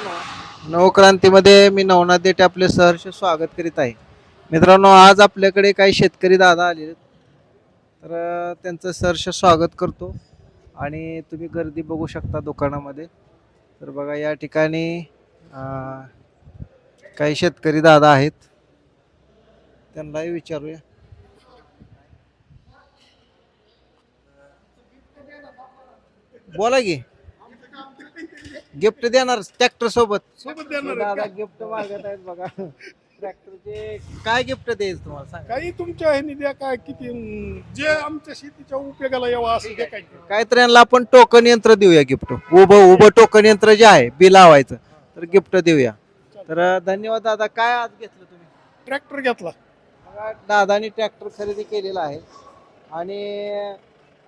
नवक्रांतीमध्ये मी नवनाथ देठे आपले सहर्ष स्वागत करीत आहे. मित्रांनो आज आपल्याकडे काही शेतकरी दादा आले आहेत. तर त्यांचं सहर्ष स्वागत करतो. आणि तुम्ही गर्दी बघू शकता दुकानामध्ये. तर बघा या ठिकाणी काही शेतकरी दादा आहेत. त्यांनाही विचारूया. बोला की. गिफ्ट देणार ट्रॅक्टर सोबत. सोबत देणार आहेत दादा का? गिफ्ट मागत आहेत बघा. ट्रॅक्टरचे काय गिफ्ट द्यायचं तुम्हाला सांगा. काही तुमच्या हे द्या काय किती अं, जे आमच्या शेतीच्या उपयोगाला यावं असं ते काय काहीतरी यांना आपण टोकन यंत्र देऊया गिफ्ट. उभं उभं टोकन यंत्र जे आहे बिल लावायचं तर गिफ्ट देऊया. तर अं, धन्यवाद दादा. काय आज घेतलं तुम्ही? ट्रॅक्टर घेतला. बघा, दादानी ट्रॅक्टर खरेदी केलेला आहे. आणि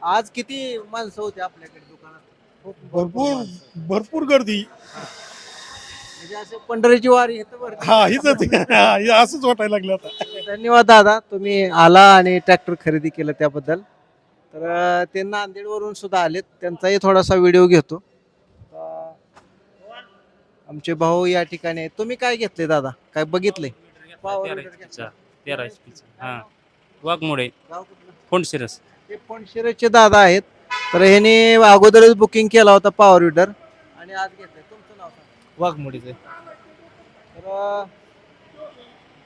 आज किती माणसं होती आपल्याकडे? भरपूर भरपूर गर्दी. म्हणजे असं पंढरीची वारी भरते. हा हीच असंच वाटायला लागलं आता. धन्यवाद दादा तुम्ही आला आणि ट्रॅक्टर खरेदी केलं त्याबद्दल. तर अं, ते नांदेडवरून सुद्धा आलेत. त्यांचाही थोडासा व्हिडिओ घेतो. अं, आमचे भाऊ या ठिकाणी आहेत. तुम्ही काय घेतले दादा? काय बघितले? Power तेरा हा. वाघमोडे गाव कुठलं? फोंडशिरस. ते फणशिरेचे दादा आहेत. तर ह्याने अगोदरच बुकिंग केला होता पॉवर विडर आणि आज घेतलंय. तुमचं नाव सांगा. वाघमोडीचे तर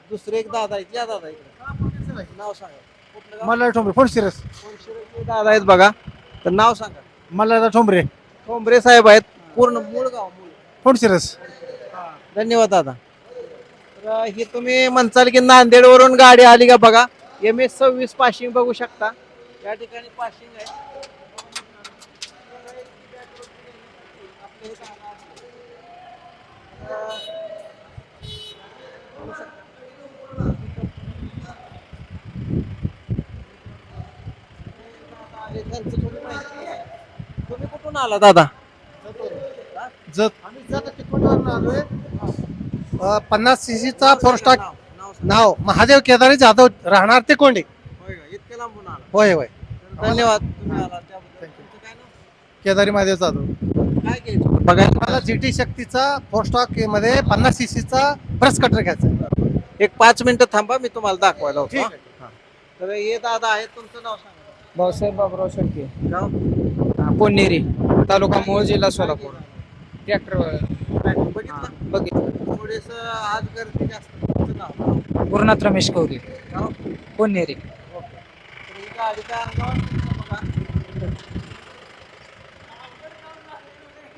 दुसरे एक दादा आहेत. या दादा इकडे. नाव सांगा. कुठलं? मला ठोंबरे. फणशिरस फणशिरेचे दादा आहेत बघा. तर नाव सांगा. मला ठोंबरे. ठोंबरे साहेब आहेत. पूर्ण मूळ गाव मूळ. फणशिरस धन्यवाद दादा. तर हे तुम्ही म्हणताल की नांदेडवरून गाडी आली का बघा. एम एस सव्वीस पाशिंग बघू शकता. या ठिकाणी पाशिंग आहे. तुम्ही कुठून आला दादा? जत. आम्ही जत तिकडून आलोय. अ, पन्नास सीसीचा फोर स्टार नाव- नाव सांगा. नाव महादेव केदारी जाधव राहणार ते कोंडे. होय का? इतक्या लांबून आला. होय होय. तर धन्यवाद तुम्ही आला. त्याबद्दल तुमचं काय नाव? केदारी महादेव जाधव. काय घ्यायचं? बघायला मला जीटी शक्तीचा फोर स्टॉकमध्ये पन्नास सीसीचा ब्रश कटर घ्यायचा एक पाच मिनिटं थांबा मी तुम्हाला दाखवायला होतो हा? तर हे दादा आहेत तुमचं नाव सांगा. भाऊसाहेब बाबराव शेळके. गाव पोन्नेरी तालुका मोहोळ जिल्हा सोलापूर. ट्रॅक्टर बघितलं? बघितलं. थोडेस आज गर्दी जास्त तुमचं नाव? गुरुनाथ रमेश कवरी गाव पोन्नेरी. तर ही अंगावर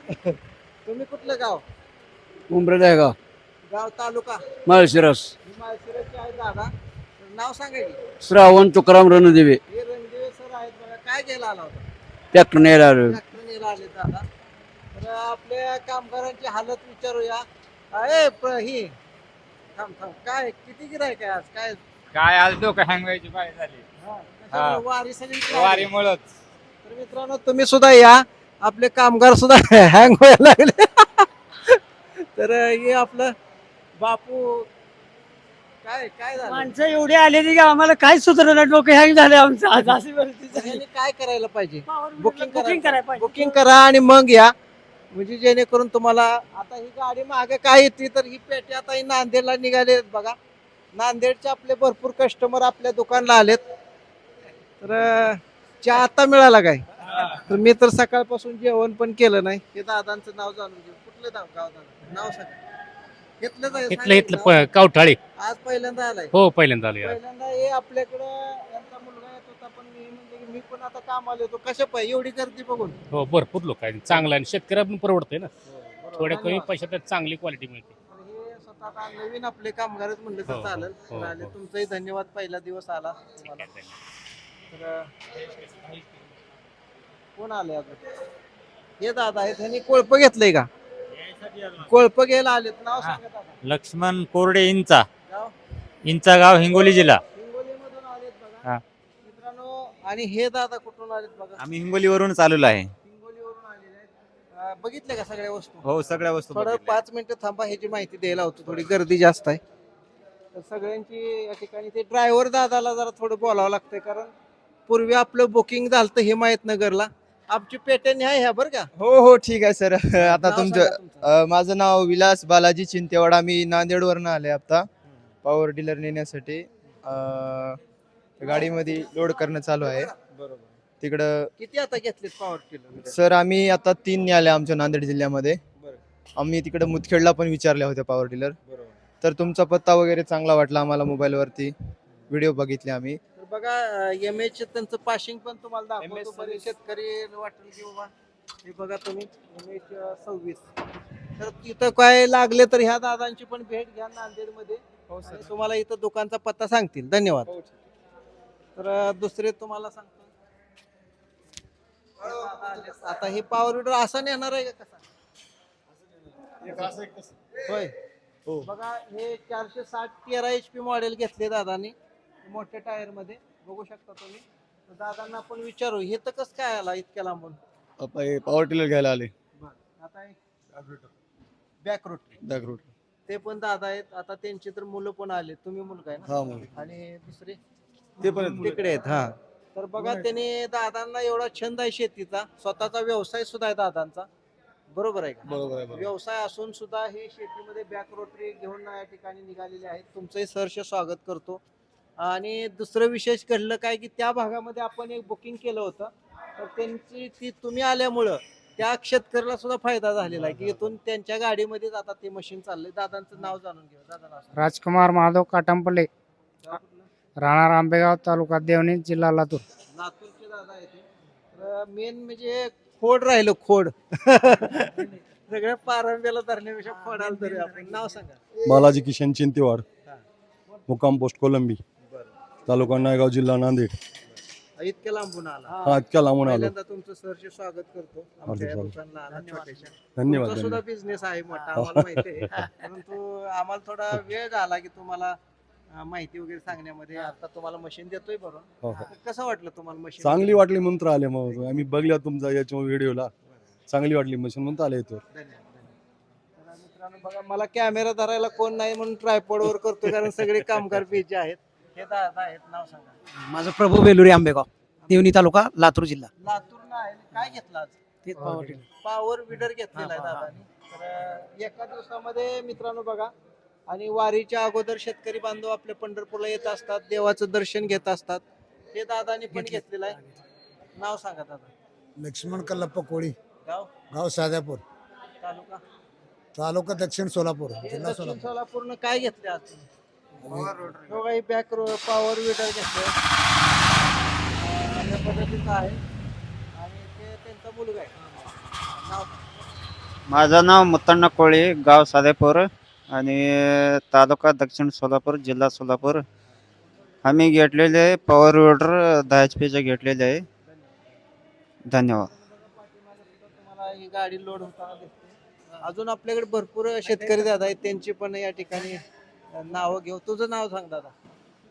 तुम्ही कुठलं गाव? उमरेगाव गाव. तालुका? माळशिरस. ही माळशिरसचे आहे दादा. तर नाव सांगा की. श्रावण तुकाराम रणदेवे. हे रणदेवे सर आहेत बघा. काय घ्यायला आला होता? ट्रॅक्टर न्यायला आलो. दादा. तर आपल्या कामगारांची हालत विचारूया. अरे प्र- ही. थांब थांब. काय किती गिरायक आहे आज? काय? काय आज डोकं हँग व्हायची पाय झाली. हा, त्याच्यामुळे वारी सगळी वारीमुळंच. तर मित्रांनो तुम्ही सुद्धा या. आपले कामगार सुद्धा हँग व्हायला लागले. तर हे आपलं बापू काय काय झालं? माणसं एवढी आलेली की आम्हाला काय सुधारणा डोके हँग झाले आमचं आज अशी परिस्थिती झाली. काय करायला पाहिजे? बुकिंग बुकिंग बुकिंग करायला पाहिजे. बुकिंग करा आणि मग या. म्हणजे जेणेकरून तुम्हाला आता ही गाडी मागे काय येते तर ही पेटी आता ही नांदेडला निघाले बघा. नांदेडचे आपले भरपूर कस्टमर आपल्या दुकानला आलेत. तर अं, चहा आता मिळाला काय? तर मी तर सकाळपासून जेवण पण केलं नाही. हे दादांचं नाव जाणून घेऊ. कुठलं नाव? गाव दादा. नाव सांगा. घेतलं जाईल, इथलं सांगा इथलं नाव. प- कावठाळे. आज पहिल्यांदा आलाय. हो पहिल्यांदा आलो पहिल्यांदा हे आपल्याकडं यांचा मुलगा येत होता पण मी म्हणजे की मी पण आता काम आलो होतो कशा पाहिजे एवढी गर्दी बघून. हो भरपूर लोक आहेत. चांगलं आणि शेतकऱ्याला पण परवडतंय ना. थोड्या कमी धन्यवाद. पैशात चांगली क्वालिटी मिळते. हे स्वतः आता नवीन आपले कामगारच म्हणलं हो, तर हो, चालेल. हो, हो. तुमचाही धन्यवाद. पहिला दिवस आला तुम्हाला. तर कोण आले अजून? हे दादा आहेत त्यांनी कोळप घेतलंय का? कोळप घ्यायला आलेत. नाव सांगा दादा. लक्ष्मण कोरडे इंचा. गाव? इंचा गाव हिंगोली जिल्हा. हिंगोलीमधून आलेत बघा. हा. मित्रांनो आणि हे दादा कुठून आलेत बघा? आम्ही हिंगोलीवरून चालवलो आहे. हिंगोलीवरून आलेले आहेत. अं, बघितले का सगळ्या वस्तू? हो सगळ्या वस्तू थोडं बघितल्या. पाच मिनिटं थांबा ह्याची माहिती द्यायला होतो. थोडी गर्दी जास्त आहे. तर सगळ्यांची या ठिकाणी ते ड्रायव्हर दादाला जरा थोडं बोलावं लागतंय कारण पूर्वी आपलं बुकिंग झालं हे माहीत नगरला. आमची पेट्याने आहे ह्या बरं का? हो हो ठीक आहे सर. आता नाव तुमचं सांगा तुमचं. अ, माझं नाव विलास बालाजी चिंतेवाडा. मी नांदेडवरनं आले आता पॉवर डीलर नेण्यासाठी. अ, गाडीमध्ये लोड करणं चालू आहे. तिकडं किती आता घेतलेत पॉवर टिलर सर आम्ही आता तीन न्याले आमच्या नांदेड जिल्ह्यामध्ये. बरं. आम्ही तिकडे मुदखेडला पण विचारल्या होत्या पॉवर डीलर तर तुमचा पत्ता वगैरे चांगला वाटला आम्हाला मोबाईलवरती व्हिडिओ बघितले आम्ही. बघा एम एच त्यांचं पाशिंग पण तुम्हाला दाखवतो. बरेच शेतकरी वाटेल की बाबा. हे बघा तुम्ही एम एच सव्वीस. तर तिथं काय लागले तर ह्या दादांची पण भेट घ्या नांदेडमध्ये हो आणि तुम्हाला इथं दुकानचा पत्ता सांगतील. धन्यवाद. तर अं, दुसरे तुम्हाला सांगतो. हे. आता हे पॉवर विडर असं नेणार आहे का कसा? होय. हो. बघा हे चारशे साठ तेरा एच पी मॉडेल घेतले दादानी. मोठ्या टायरमध्ये बघू शकता तुम्ही. तर दादांना आपण विचारू हे तर कसं काय आला इतक्या लांबून? पॉवर टिलर घ्यायला आले. आता बॅक रूट बॅक ते पण दादा आहेत आता त्यांची तर मुलं पण आले तुम्ही मुलगा आहे हा ना आणि दुसरे? ते पण आहेत. तिकडे आहेत हा. तर बघा त्यांनी दादांना एवढा छंद आहे शेतीचा स्वतःचा व्यवसाय सुद्धा आहे दादांचा. बरोबर आहे का? बरोबर आहे बरोबर. व्यवसाय असून सुद्धा हे शेतीमध्ये बॅक रोटरी घेऊन या ठिकाणी निघालेले आहेत. तुमचंही सहर्ष स्वागत करतो. आणि दुसरं विशेष घडलं काय की त्या भागामध्ये आपण एक बुकिंग केलं होतं. तर त्यांची ती तुम्ही आल्यामुळं त्या शेतकऱ्याला सुद्धा फायदा झालेला आहे की इथून त्यांच्या गाडीमध्येच आता ते मशीन चाललंय. दादांचं नाव जाणून घेऊ दादा नाव सांगा. राजकुमार माधव काटंपल्ले. गाव कुठलं? राहणार आंबेगाव तालुका देवणी जिल्हा लातूर. लातूरचे दादा आहेत. तर मेन म्हणजे खोड राहिलं खोड. सगळ्या पारंब्याला धरण्यापेक्षा खोडाला तरी आपण. नाव सांगा. बालाजी किशन चिंतेवाड हा. मुक्काम पोस्ट कोलंबी. तालुका नायगाव जिल्हा नांदेड. इतक्या लांबून आला. हा इतक्या लांबून आलो. पहिल्यांदा तुमचं सहर्ष स्वागत करतो. आमच्या या चालेल. दुकानला आला छोट्याशा. धन्यवाद तुमचा सुद्धा धन्यवाद. बिझनेस आहे मोठा आम्हाला माहिती आहे. परंतु आम्हाला थोडा वेळ झाला की तुम्हाला अं, माहिती वगैरे सांगण्यामध्ये. आता तुम्हाला मशीन देतोय बरोबर हो, हो. कसं वाटलं तुम्हाला मशीन चांगली वाटली म्हणून तर आले मग. आम्ही बघल्या तुमचा याच्या व्हिडिओला. चांगली वाटली मशीन म्हणून आले इथं. धन्यवाद धन्यवाद. तर मित्रांनो बघा मला कॅमेरा धरायला कोण नाही म्हणून ट्रायपॉड वर करतो कारण सगळे कामगार बीजे आहेत. हे दादा आहेत नाव सांगा. माझं प्रभू बेलुरी आंबेगाव देवणी तालुका लातूर जिल्हा. लातूर आहे. काय घेतलं आज? तेच. पॉवर विडर घेतलेला आहे. दादानी. तर एका दिवसामध्ये मित्रांनो बघा आणि वारीच्या अगोदर शेतकरी बांधव आपल्या पंढरपूरला येत असतात देवाचं दर्शन घेत असतात. हे दादानी पण घेतले. घेतलेलं आहे. नाव सांगा दादा. लक्ष्मण कल्लप्पा कोळी. गाव? गाव साध्यापूर. तालुका? तालुका दक्षिण सोलापूर हे जिल्हा दक्षिण सोलापूर. सोलापूरनं काय घेतले आज? काही बॅक पॉवर विडर घेतलं. अशा पद्धतीचं आहे. आणि ते त्यांचा मुलगा आहे. नाव. माझं नाव मुत्तण्ण कोळी गाव सादेपूर आणि तालुका दक्षिण सोलापूर जिल्हा सोलापूर. आम्ही घेतलेले पॉवर विडर दहा एच पीचे घेतलेले आहे. धन्यवाद. तुम्हाला ही गाडी लोड होताना दिसते. अजून आपल्याकडे भरपूर शेतकरी दादा आहेत. त्यांची पण या ठिकाणी नावं घेऊ तुझं नाव सांग दादा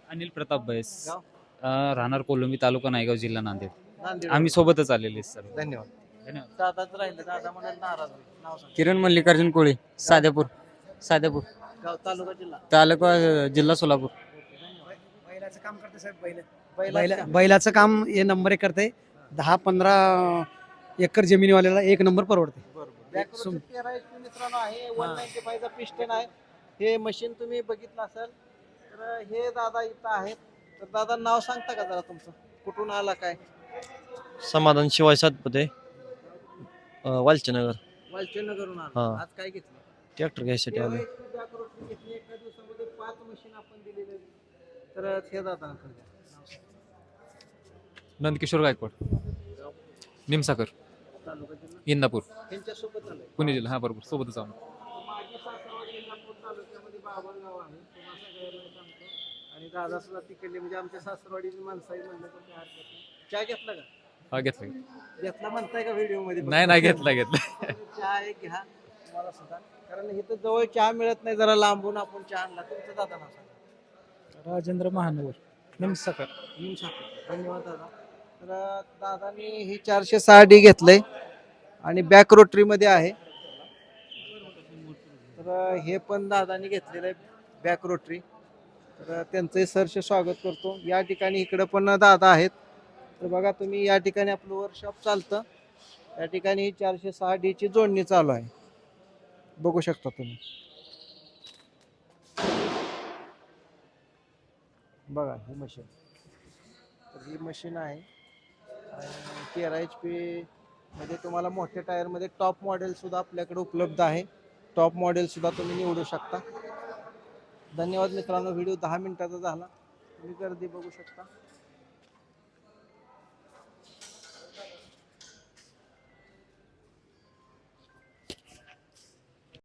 अनिल प्रताप बैस गाव? अं, राहणार कोलंबी तालुका नायगाव जिल्हा नांदेड नांदेड आम्ही सोबतच आलेले सर्व धन्यवाद धन्यवाद दादाच राहिले दादा म्हणाल नाराज होईल नाव सांग किरण मल्लिकार्जुन कोळी साधेपूर साधेपूर गाव तालुका जिल्हा तालुका अं, जिल्हा सोलापूर बैलाचं काम करते साहेब बैल बैलाचं बैला काम. बैलाचं काम हे नंबर एक करते दहा पंधरा एकर जमिनीवाल्याला एक नंबर परवडते बॅकवरचं सुम- तेरा HP मित्रांनो आहे वन नाईन्टी फायचा पिस्टन आहे हे मशीन तुम्ही बघितलं असेल तर हे दादा इथं आहेत. तर दादा नाव सांगता का जरा तुमचं? कुठून आला काय? समाधान शिवाय सातपते वालचनगर. वालचंदनगरून आला. हा. आज काय घेतलं? ट्रॅक्टर घ्यायसाठी घेतली. एका दिवसामध्ये पाच मशीन आपण आहेत. तर हे दादा नंदकिशोर गायकवाड निमसाकर तालुका जिल्हा इंदापूर आलंय. पुणे जिल्हा. हा बरोबर. सोबतच आहोत सासरवाडी इंदापूर तालुक्यामध्ये बाबळगाव आहे. तुम्हाला सगळ्यांना सांगतो आणि दादा सुद्धा तिकडले म्हणजे आमच्या सासरवाडीची माणसं आहे म्हणलं तर काय हरकत नाही. चहा घेतला का? हा घेतलं घेतला म्हणताय का व्हिडिओमध्ये नाही नाही घेतला घेतला. चहा एक घ्या. तुम्हाला सुद्धा. कारण इथं जवळ चहा मिळत नाही जरा लांबून आपण चहा आणला. तुमचं दादा नाव सांगा. राजेंद्र महानवर निमसकर शकतो धन्यवाद दादा. तर दादानी ही चारशे सहा डी घेतलंय. आणि बॅक रोटरी मध्ये आहे. तर हे पण दादानी घेतलेलं आहे बॅक रोटरी. तर त्यांचंही सरसे स्वागत करतो. या ठिकाणी इकडं पण दादा आहेत. तर बघा तुम्ही या ठिकाणी आपलं वर्कशॉप चालतं. या ठिकाणी चारशे सहा डीची जोडणी चालू आहे. बघू शकता तुम्ही. बघा ही मशीन. तर ही मशीन आहे. तेरा एच पी मध्ये तुम्हाला मोठ्या टायरमध्ये टॉप मॉडेलसुद्धा आपल्याकडे उपलब्ध आहे. टॉप मॉडेलसुद्धा तुम्ही निवडू शकता. धन्यवाद मित्रांनो व्हिडिओ दहा मिनिटाचा झाला. तुम्ही गर्दी बघू शकता.